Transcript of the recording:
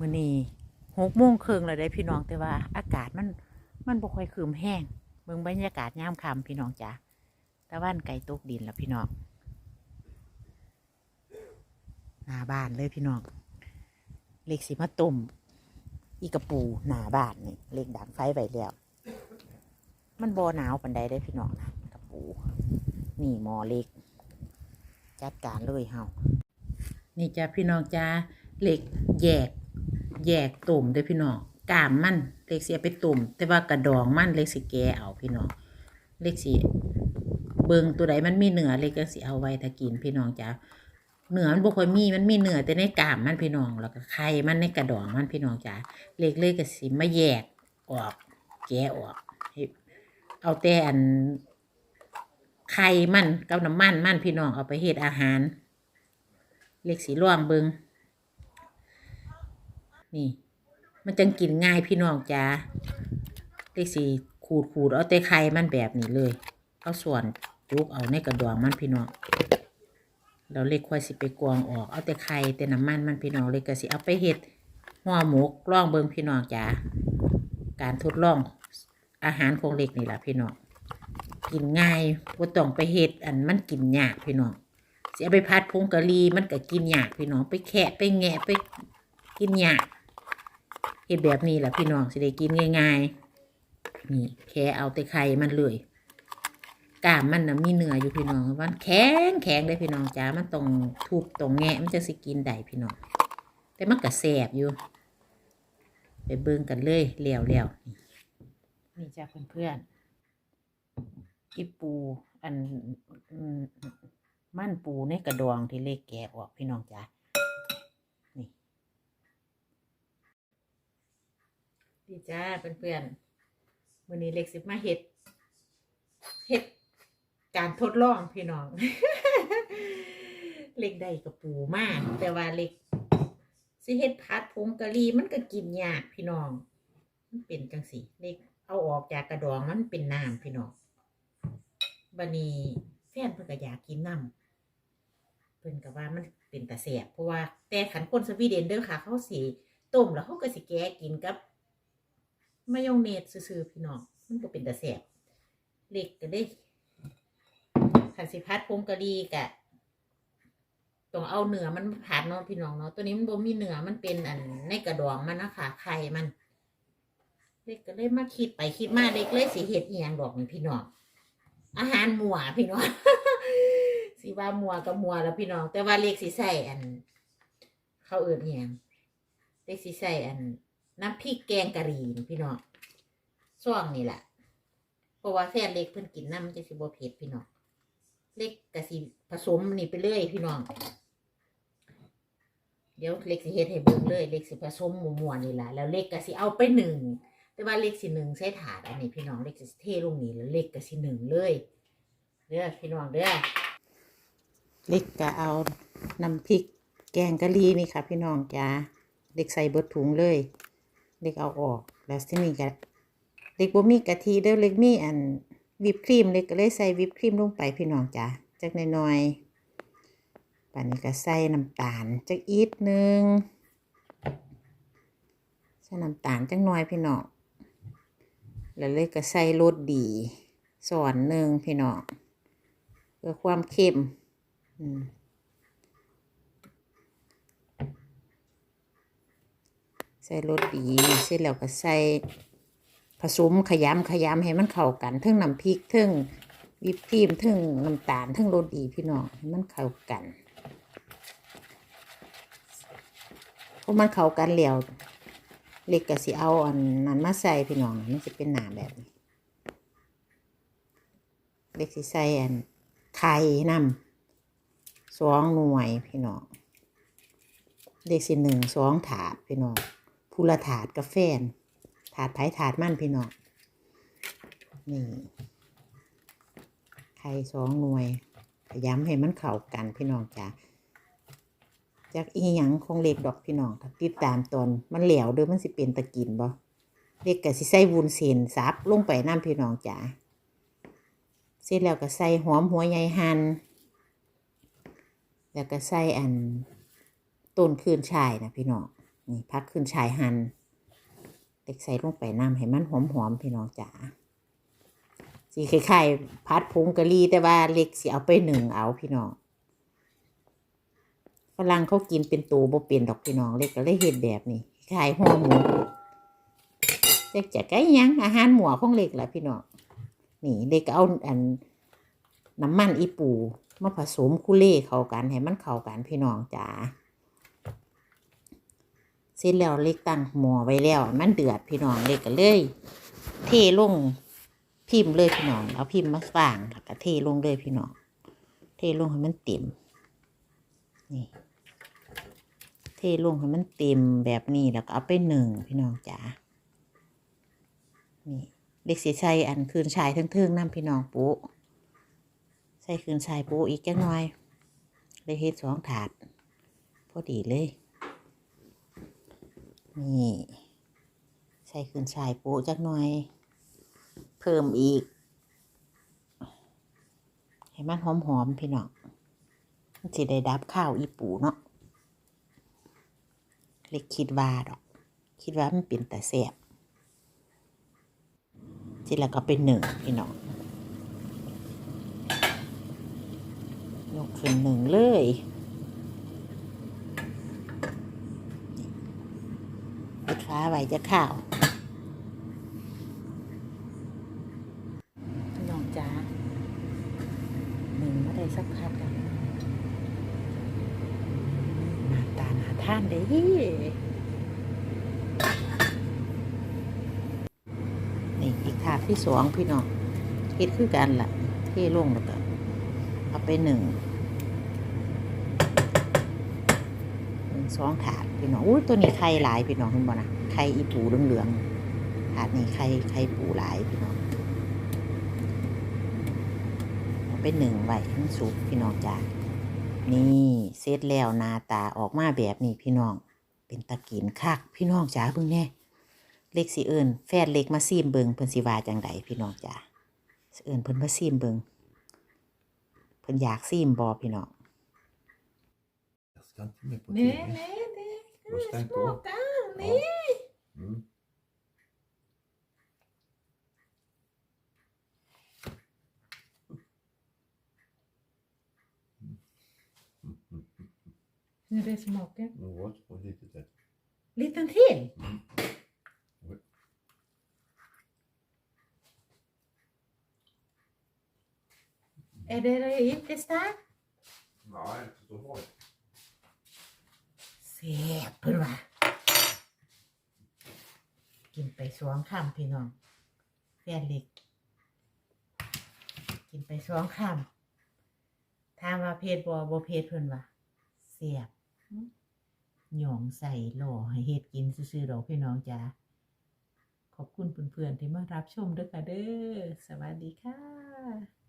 มื้อนี้หกโมงครึ่งแล้วได้พี่น้องแต่ว่า อากาศมันมันบ่ค่อยคืมแห้งเบิ่งบรรยากาศยามค่ำพี่น้องจ้ะตะวันไก่ตกดินแล้วพี่น้องหน้าบ้านเลยพี่น้องเล็กสิมาต้มอีกระปูหน้าบ้านนี่เล็กดังไฟไว้แล้ว มันบ่หนาวปานใดได้พี่น้องนะกระปู นี่หมอเล็ก จัดการเลยเฮานี่จ้าพี่น้องจ้าเหล็กแยก แยกตุ่มเด้พี่น้องกามมันเล็กเสียไปตุ่ม แต่ว่ากระดองมันเล็กสิแกเอาพี่น้องเล็กสิเบิงตัวใดมันมีเนื้อเล็กก็สิเอาไว้ถ้ากินพี่น้องจ้าเนื้อมันบ่ค่อยมีมันมีเนื้อแต่ในกามมันพี่น้องแล้วก็ไข่มันในกระดองมันพี่น้องจ้าเล็กเลยก็สิมาแยกออกแกะออกเอาแต่อันไข่มันกับน้ำมันมันพี่น้องเอาไปเฮ็ดอาหาร เล็กสีร่วงเบิง นี่ มันจังกินง่ายพี่น้องจ้าเล็กสีขูดขูดเอาแต่ไข่มันแบบนี้เลย เอาส่วนจุกเอาในกระดองมันพี่น้องเราเล็กควายสิไปกวงออกเอาแต่ไข่แต่น้ำมันมันพี่น้องเล็กก็สิเอาไปเห็ดห่อหมกล่องเบิงพี่น้องจ้าการทดลองอาหารของเล็กนี่แหละพี่น้องกินง่ายบ่ต้องไปเห็ดอันมันกินยากพี่น้องเสียไปพัดพงกะลีมันก็กินยากพี่น้องไปแคะไปแงะไปกินยาก เฮ็ดแบบนี้แหละพี่น้องสิได้กินง่ายๆนี่แค่เอาแต่ไข่มันเลยกามมันนะมีเนื้ออยู่พี่น้องมันแข็งแข็งเลยพี่น้องจ้ามันต้องทุบต้องแงะมันจะสิกินได้พี่น้องแต่มันก็แสบอยู่ ไปเบิ่งกันเลยเลี้ยวเลี้ยวนี่จ้าเพื่อนๆอีปูอันมันปูในกระดองที่เล็กแกะออกพี่น้องจ้ะนี่ ดีจ้าเพื่อนๆวันนี้เล็กสิบมาเห็ด เห็ดการทดลองพี่น้อง เล็กได้กับปูมาก แต่ว่าเล็กสิเห็ดพัดผงกะหรี่มันก็กินยากพี่น้อง มันเป็นจังสีเล็กเอาออกจากกระดองมันเป็นน้ำพี่น้องบันนี้แฟนเพิ่นก็อยากกินน้ำเพิ่นก็ว่ามันเป็นตาแสบเพราะว่าแต่ขันคนสวีเดนเด้อค่ะ เขาสิต้มแล้วเขาก็สิแกกินกับ มายองเนสซื่อๆพี่น้องมันก็เป็นตาแสบเล็กก็ได้ขันสิพัดพงกะดีกะต้องเอาเนื้อมันผัดเนาะพี่น้องเนาะตัวนี้มันบ่มีเนื้อมันเป็นอันในกระดองมันนะคะไข่มัน เล็กก็เลยมาคิดไปคิดมาเล็กเลยสิเฮ็ดเอียงดอกนี่พี่น้องอาหารหมัวพี่น้องสิว่ามัวกับมัวแล้วพี่น้อง แต่ว่าเล็กสิใส่อัน เขาเอื่นอหย่างเล็กสิใส่อัน น้ำพริกแกงกะหรี่พี่น้องซ่องนี่แหละเพราะว่าแฟนเล็กเพิ่นกินน้ำจะสิบเผ็ดพี่น้องเล็กกะสิผสมนี่ไปเรื่อยพี่น้อง เดี๋ยวเล็กสิเฮ็ดให้เบิ่งเลย เล็กสิผสมหมูมวนนี่แหละแล้วเล็กกะสิเอาไปหนึ่งแต่ว่าเล็กสิหนึ่งใส่ถาดอันนี้พี่น้องเล็กสิเทลงนี่แล้วเล็กกะสิหนึ่งเลยเด้อพี่น้องเด้อเล็กก็เอาน้ำพริกแกงกะหรี่นี่ค่ะพี่น้องจ้าเล็กใส่เบิดถุงเลย เล็กเอาออก แล้วที่นี่ก็เล็กบ่มีกะทิเด้อเล็กมีอันวิปครีมเล็กก็เลยใส่วิปครีมลงไปพี่น้องจ้าจักน่อยๆป่านนี้ก็ใส่น้ำตาลจักอีกนึงใส่น้ำตาลจักน่อยพี่น้องแล้วเล็กก็ใส่รสดีส่วนหนึ่งพี่น้องเพื่อความเค็มอืม ส่รสดีเสร็จแล้วก็ใส่ผสมขยำขยำให้มันเข้ากันทั้งน้ำพริกทั้งวิปครีมทั้งน้ำตาลทั้งรสดีพี่น้องให้มันเข้ากันพอมันเข้ากันแล้วเล็กก็สิเอาอันนั้นมาใส่พี่น้องมันจะเป็นหนาแบบนี้เล็กสิใส่อันไข่น้ำสองหน่วยพี่น้องเลขสิหนึ่งสองถาดพี่น้อง ผู้ละถาดกาแฟนถาดไผ่ถาดมั่นพี่น้องนี่ไข่สองหน่วยพยายามให้มันเข้ากันพี่น้องจ้ะจากอีหยังคงเล็กดอกพี่น้องติดตามตอนมันเหลวเด้อมันสิเป็นตะกินบ่เล็กก็สิใส่วุ้นเส้นซับลงไปน้ำพี่น้องจ้ะเสร็จแล้วก็ใส่หอมหัวใหญ่หั่นแล้วก็ใส่อันต้นคืนชายนะพี่น้อง นี่พักขึ้นชายหันเล็กใส่ลงไปน้ำให้มันหอมๆพี่น้องจ๋าสีคล้ายๆพัดผงกะหรี่แต่ว่าเล็กสิเอาไปหนึ่งเอาพี่น้องฝรั่งเขากินเป็นตัวบ่เป็นดอกพี่น้องเล็กก็เลยเห็ดแบบนี้คล้ายห่อหมูเล็กจะใกล้ยังอาหารหมูของเล็กแหละพี่น้องนี่เล็กก็เอาอันน้ำมันอีปูมาผสมคุเล่เข้ากันให้มันเข้ากันพี่น้องจ๋า เสร็จแล้วเล็กตั้งหม้อไว้แล้ว มันเดือดพี่น้องเล็กก็เลย เทลงพิมพ์เลยพี่น้องเอาพิมพ์มาฝางแล้วก็เทลงเลยพี่น้อง เทลงให้มันเต็มนี่เทลงให้มันเต็มแบบนี้แล้วก็เอาไปหนึ่งพี่น้องจ๋านี่เล็กสีใส่อันคืนชายเทิงๆน้ำพี่น้องปุ๊ใส่คืนชายปุ๊อีกจังหน่อยเลยเฮ็ดสองถาด พอดีเลย นี่ ใส่ขึ้นชายป๊ะจักหน่อย เพิ่มอีก ให้มันหอมๆพี่น้องมันสิได้ดับข้าวอีปูเนาะเล็กคิดว่าดอก คิดว่ามันเป็นแต่แสบทีแล้วก็เป็นหนึ่งพี่น้องยกขึ้นหนึ่งเลย ปิดฟ้าไว้จะข้าวน้องจ๋าหนึ่งไม่ได้สักพักแล้วหน้าตาหนาท่านเด้นี่อีกถาดที่สองพี่น้องเฮ็ดคือกันล่ะเทลงแล้วก็เอาไปหนึ่งหนึ่ง สองถาดพี่น้องอุ้ยตัวนี้ไข่หลายพี่น้องเห็นบ่นะไข่อีปูเหลืองๆถาดนี้ไข่ไข่ปูหลายพี่น้องเอาไปหนึ่งไว้ให้มันสุกพี่น้องจ้านี่เสร็จแล้วหนาตาออกมาแบบนี้พี่น้อง เป็นตะกินคักพี่น้องจ๋าเบิ่งแน่เล็กสิเอิญแฟนเล็กมาซีมเบิงเพิ่นสิวาจังใดพี่น้องจ้าเอิญเพิ่นมาซีมเบิงเพิ่นอยากซีมบอพี่น้อง Ska inte med på Nej, TV. nej, det du stängt på? smaka. Nej. Mm. Nu det smakar. Något och lite till. Liten till. Mm. Oj. Är det inte starkt? Nej, inte så hårt. เสียบเพิ่อนว่ากินไปสองคำพี่น้องแฟนเล็ก กินไปสองคำถามว่าเพศบ่บ่เพศเพิ่อนว่าเสียบหยองใส่หล่อให้เฮ็ดกินซื่อๆดอกพี่น้องจ้าขอบคุณเพื่อนๆที่มารับชมด้วยค่ะเด้อสวัสดีค่ะ